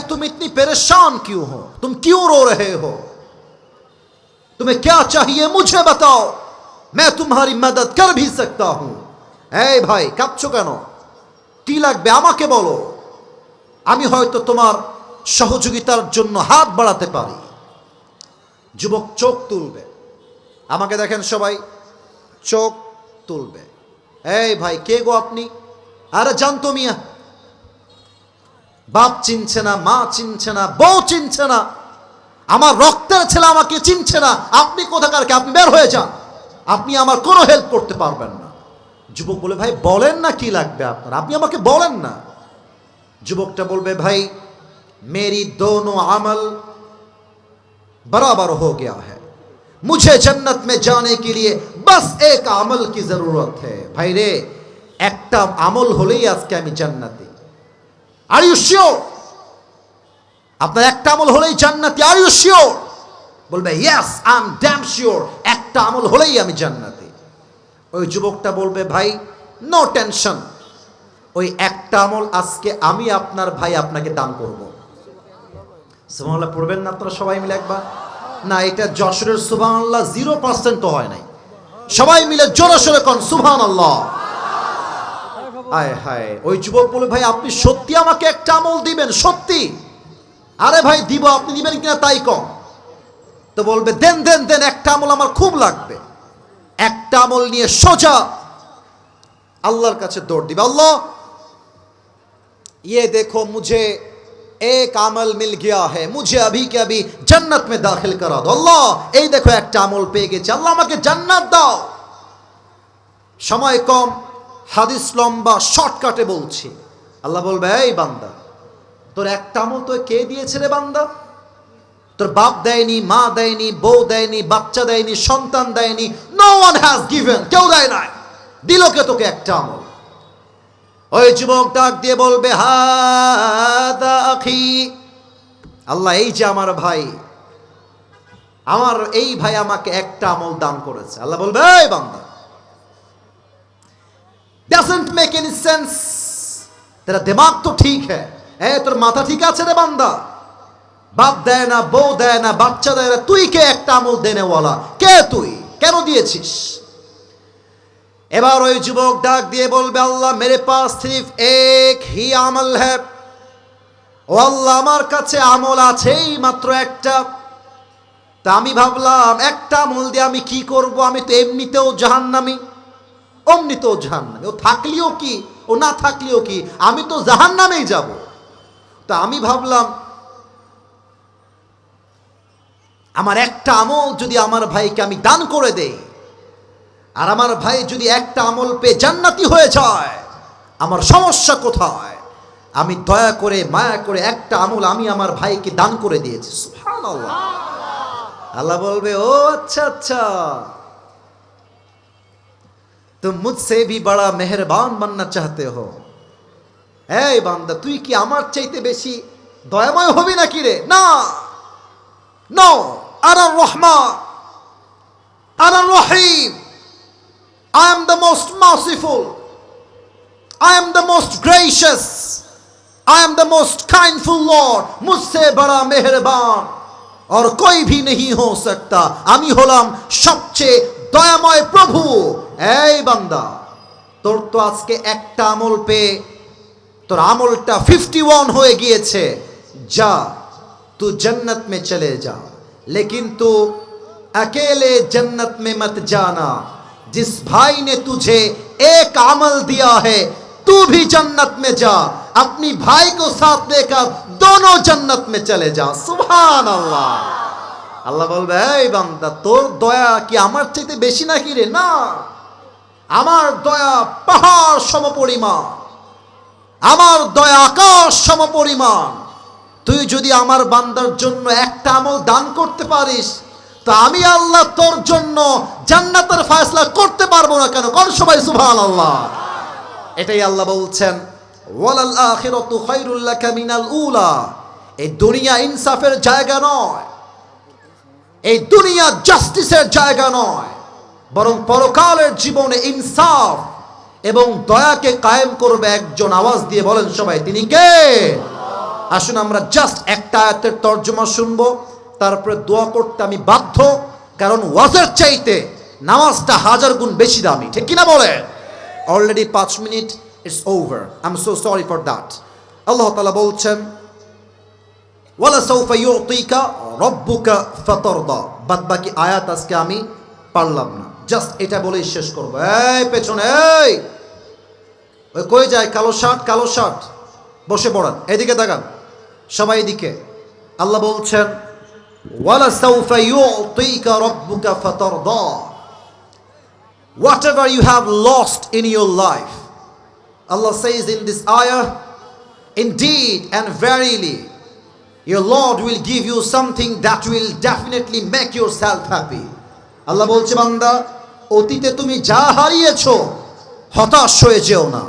भाई तुम इतनी परेशान क्यों हो तुम क्यों रो रहे हो तुम्हें क्या चाहिए मुझे बताओ मैं तुम्हारी मदद कर भी सकता हूं এই ভাই কাঁদছো কেন কি লাগবে আমাকে বলো আমি হয়তো তোমার সহযোগিতার জন্য হাত বাড়াতে পারি যুবক চোখ তুলবে আমাকে দেখেন সবাই চোখ তুলবে এই ভাই কে গো আপনি আরে জানতো মিয়া বাপ চিনছে না, মা চিনছে না, বউ চিনছে না। আমার রক্তের ছেলে আমাকে চিনছে না। আপনি কোথাকারকে আপনি বের হয়ে যান। আপনি আমার কোনো হেল্প করতে পারবেন না। যুবক বলে, ভাই, বলেন না কি লাগবে আপনার? আপনি আমাকে বলেন না। যুবকটা বলবে, ভাই, মেরি দোনো আমল বরাবর হো গিয়া হ্যাঁ মুঝে জন্নত মে জানে কে লিয়ে বস এক আমল কি জরুরত হ্যাঁ ভাই রে, একটা আমল হলেই আজকে আমি জান্নাতি। আর ইউ শিওর আপনার একটা আমল হলেই জান্নাতি আর ইউ শিওর বলবে yes I am damn sure একটা আমল হলেই আমি জান্নাতি। ওই যুবকটা বলবে, ভাই নো টেনশন ওই একটা আমল আজকে আমি আপনার ভাই আপনাকে দান করব। সুবহানাল্লাহ, পড়বেন না আপনারা সবাই মিলে একবার? না, এটা যশোরের সুবহানাল্লাহ জিরো পার্সেন্ট তো হয় নাই। সবাই মিলে জোরে সোরে কন, সুবহানাল্লাহ। আয় হায় ওই যুবক বলে ভাই আপনি সত্যি আমাকে একটা আমল দিবেন সত্যি আরে ভাই দিব আপনি দিবেন কিনা তাই কম তো বলবে দেন দেন দেন একটা আমল আমার খুব লাগবে একটা আমল নিয়ে সোজা আল্লাহর কাছে দৌড় দিবে আল্লাহ ये देखो मुझे एक अमल मिल गया है मुझे अभी के अभी जन्नत में दाखिल करा दो আল্লাহ এই দেখো একটা আমল পেয়ে গেছি আল্লাহ আমাকে জান্নাত দাও সময় কম হাদিস লম্বা শর্টকাটে বলছি। আল্লাহ বলবে, এই বান্দা, তোর একটা আমল তো কে দিয়েছে রে বান্দা? তোর বাপ দেয়নি, মা দেয়নি, বউ দেয়নি, বাচ্চা দেয়নি, সন্তান দেয়নি নো ওয়ান হ্যাজ গিভেন কেউ দেয় নাই। দিল কে তোকে একটা আমল? ওই যুবক ডাক দিয়ে বলবে, হাদা আল্লাহ, এই যে আমার ভাই, আমার এই ভাই আমাকে একটা আমল দান করেছে। আল্লাহ বলবে, এই বান্দা ডাজন্ট মেক এনি সেন্স তেরা দিমাগ তো ঠিক হ্যাঁ এ তোর মাথা ঠিক আছে রে বান্দা বাপ দেয় না বউ দেয় না বাচ্চা দেয় না তুই কে একটা আমল দেনেওয়ালা কে তুই? কেন দিয়েছিস? এবার ওই যুবক ডাক দিয়ে বলবে, আল্লাহ মেরে পাস সির্ফ এক হি আমল হ্যাঁ। ও আল্লাহ, আমার কাছে আমল আছেই মাত্র একটা। তা আমি ভাবলাম, একটা আমল দিয়ে আমি কি করব? আমি তো এমনিতেও জাহান্নামি। অমনিতেও জাহান্নামি। ও থাকলেও কি? ও না থাকলেও কি? আমি তো জাহান্নামেই যাব। তা আমি ভাবলাম আমার একটা আমল যদি আমার ভাইকে আমি দান করে দেই আর আমার ভাই যদি একটা আমল পেয়ে জান্নাতি হয়ে যায় আমার সমস্যা কোথায়? আমি দয়া করে মায়া করে একটা আমল আমি আমার ভাইকে দান করে দিয়েছি। আল্লাহ বলবে ও আচ্ছা আচ্ছা। তুমি মুঝসে ভি বড়া মেহরবান বাননা চাহতে হো এই বান্দা তুই কি আমার চাইতে বেশি দয়াময় হবি নাকি রে না নো আর রহমান আর রহিম I am the most merciful I am the most gracious I am the most kindful lord Mujhse বড়া মেহরবান আর কই ভি নেই হো সকতা আমি হলাম সবচেয়ে দয়াময় প্রভু। এই বান্দা তোর তো আজকে একটা আমল পেয়ে তোর আমলটা ফিফটি ওয়ান হয়ে গিয়েছে যা तू जन्नत में चले जा लेकिन तू अकेले जन्नत में मत जाना जिस भाई ने तुझे एक अमल दिया है तू भी जन्नत में जा अपनी भाई को साथ लेकर दोनों जन्नत में चले जा सुभान अल्लाह আল্লাহ বলবে এই বান্দা তোর দয়া কি আমার চাইতে বেশি নাকি রে না আমার দয়া পাহাড় সমপরিমাণ। আমার দয়া আকাশ সমপরিমাণ। তুই যদি আমার বান্দার জন্য একটা আমল দান করতে পারিস, তা আমি আল্লাহ তোর জন্য জান্নাতের ফয়সলা করতে পারব না কেন? কোন সবাই সুবহান আল্লাহ এটাই আল্লাহ বলছেন এই দুনিয়া ইনসাফের জায়গা নয়। এই দুনিয়া জাস্টিসের জায়গা নয়। বরং পরকালের জীবনে ইনসাফ এবং দয়াকে কায়েম করবে একজন আওয়াজ দিয়ে বলেন সবাই, তিনি কে? আসুন আমরা জাস্ট একটা আয়াতের তর্জমা শুনব, তারপরে দোয়া করতে আমি বাধ্য, কারণ ওয়াজের চাইতে নামাজটা হাজার গুণ বেশি দামি, ঠিক কিনা বলে অলরেডি পাঁচ minute it's over I am so sorry for that Allah তালা বলছেন, ওয়ালা সৌফা ইউতিকা রব্বুকা ফাতারদা। বাদ বাকি আয়াত আজকে আমি পারলাম না। জাস্ট এটা বলেই শেষ করব এই পেছনে এই ওই কই যায় কালো শার্ট কালো শার্ট বসে পড়ান এদিকে তাকান সবাই এদিকে আল্লাহ বলছেন whatever you have lost in your life Allah says in this ayah indeed and verily your Lord will give you something that will definitely make yourself happy আল্লাহ বলছে বান্দা অতীতে তুমি যা হারিয়েছ, হতাশ হয়ে যেও না,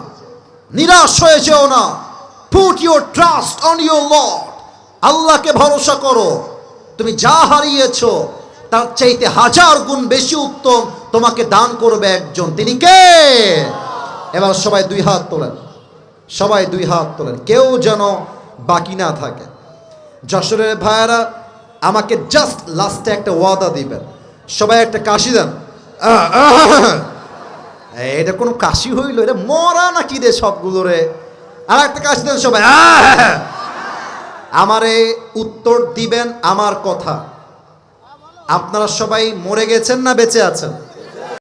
নিরাশ হয়ে যেও না। Put your trust on your lord আল্লাহকে ভরসা করো। তুমি যা হারিয়েছ, তার চাইতে হাজার গুণ বেশি উত্তম তোমাকে দান করবে একজন। তিনি কে? এবার সবাই দুই হাত তোলেন। সবাই দুই হাত তোলেন। কেউ যেন বাকি না থাকে। যশোরের ভাইয়েরা, আমাকে জাস্ট লাস্টে একটা ওয়াদা দিবেন। সবাই একটা কাশি দেন। এটা কোনো কাশি হইল? এটা মরা নাকি রে সবগুলো রে? আর একটা কাশি দেন সবাই! আমারে উত্তর দিবেন আমার কথা। আপনারা সবাই মরে গেছেন না বেঁচে আছেন?